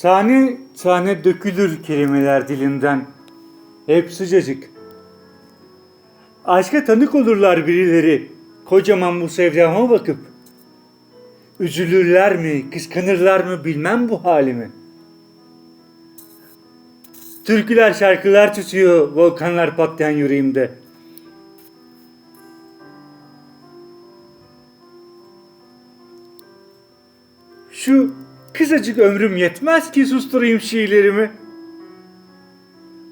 Tane tane dökülür kelimeler dilinden. Hep sıcacık. Aşka tanık olurlar birileri. Kocaman bu sevdama bakıp. Üzülürler mi, kıskanırlar mı bilmem bu halimi. Türküler şarkılar tutuyor volkanlar patlayan yüreğimde. Şu kısacık ömrüm yetmez ki susturayım şiirlerimi.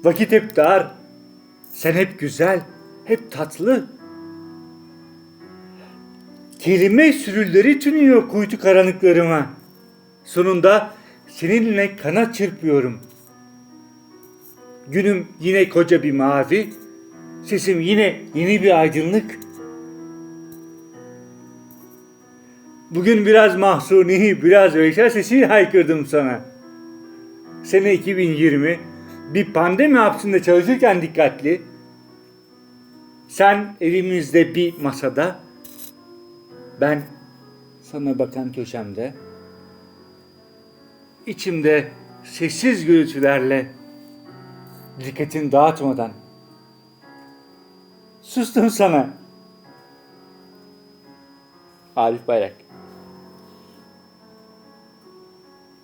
Vakit hep dar. Sen hep güzel, hep tatlı. Kelime sürüleri tünüyor kuytu karanlıklarıma. Sonunda seninle kanat çırpıyorum. Günüm yine koca bir mavi. Sesim yine yeni bir aydınlık. Bugün biraz mahsuni, biraz Veysel sesi haykırdım sana. Sene 2020, bir pandemi hapsinde çalışırken dikkatli. Sen evimizde bir masada, ben sana bakan köşemde. İçimde sessiz gürültülerle dikkatini dağıtmadan sustum sana. Arif Bayrak